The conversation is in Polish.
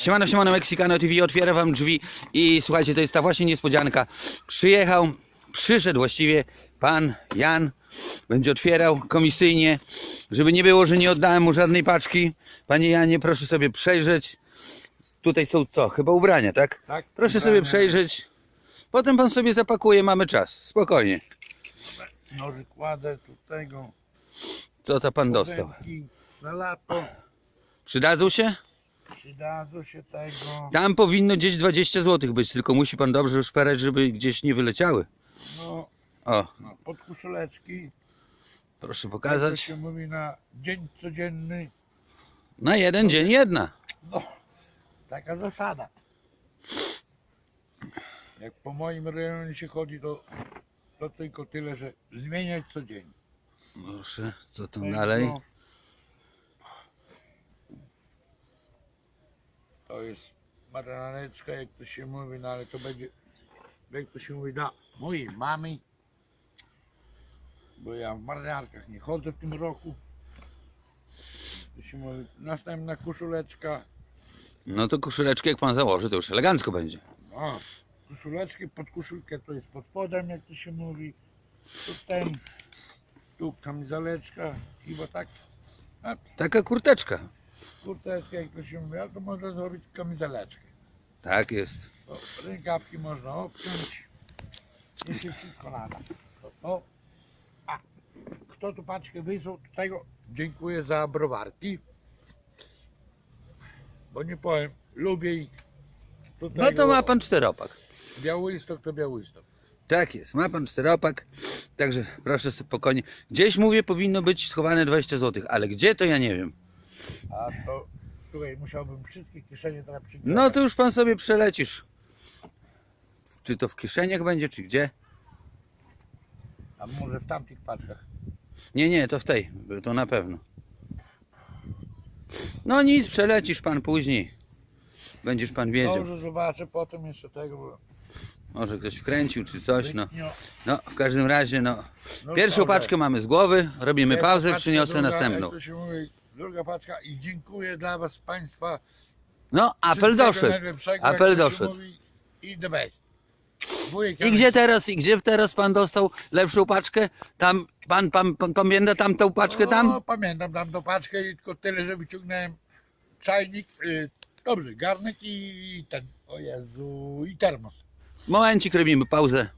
Siemano, siemano, Mexicano TV, otwiera wam drzwi i słuchajcie, to jest ta właśnie niespodzianka. Przyjechał, przyszedł właściwie pan Jan, będzie otwierał komisyjnie, żeby nie było, że nie oddałem mu żadnej paczki. Panie Janie, proszę sobie przejrzeć. Tutaj są co? Chyba ubrania, tak? Tak, Proszę sobie przejrzeć. Potem pan sobie zapakuje, mamy czas. Spokojnie. Noży kładę tu tego. Co to pan dostał? Lato. Przydadzą się? Przydadzą się tego. Tam powinno gdzieś 20 zł być, tylko musi pan dobrze szperać, żeby gdzieś nie wyleciały. No, O, no podkuszuleczki. proszę Jak to pokazać. się mówi na dzień codzienny. Na jeden dzień jedna. No, taka zasada. Jak po moim rejonie się chodzi, to, to tylko tyle, że zmieniać co dzień. Proszę, co tam dalej? To jest marynareczka, jak to się mówi, no ale to będzie, jak to się mówi, dla mojej mamy. Bo ja w marynarkach nie chodzę w tym roku. To się mówi, następna koszuleczka. No to koszuleczkę jak pan założy, to już elegancko będzie. No, koszuleczki, pod koszulkę to jest pod spodem, jak to się mówi. Tu ten, tu kamizeleczka, chyba tak. A Taka kurteczka. Kurteczka, jak to się mówi, ale to można zrobić kamizeleczkę. Tak jest. O, rękawki można obciąć. Jeśli wszystko nada. To, to. A kto tu paczkę wysłał, to tego dziękuję za browarki. Bo nie powiem, lubię ich. No to ma pan czteropak. Białystok to Białystok. Tak jest, ma pan czteropak. Także proszę sobie spokojnie. Gdzieś mówię, powinno być schowane 20 zł, ale gdzie to ja nie wiem. A to, słuchaj, musiałbym wszystkie kieszenie teraz przygrać. No to już pan sobie przelecisz. Czy to w kieszeniach będzie, czy gdzie? A może w tamtych paczkach. Nie, nie, to w tej, to na pewno. No nic, przelecisz pan później. Będziesz pan wiedział. Dobrze, zobaczę potem jeszcze tego. Może ktoś wkręcił, czy coś, no. No, w każdym razie, no. no Pierwszą paczkę mamy z głowy, robimy pauzę, przyniosę następną. Druga paczka i dziękuję dla was Państwa. No, apel doszedł. Apel doszedł. I the best. Wujek I gdzie teraz, i gdzie teraz pan dostał lepszą paczkę? Tam, pan, pan, pan pamięta tamtą paczkę tam? pamiętam tam do paczkę i tylko tyle, że wyciągnąłem czajnik, y, dobrze, garnek i ten, o Jezu, i termos. Momencik robimy pauzę.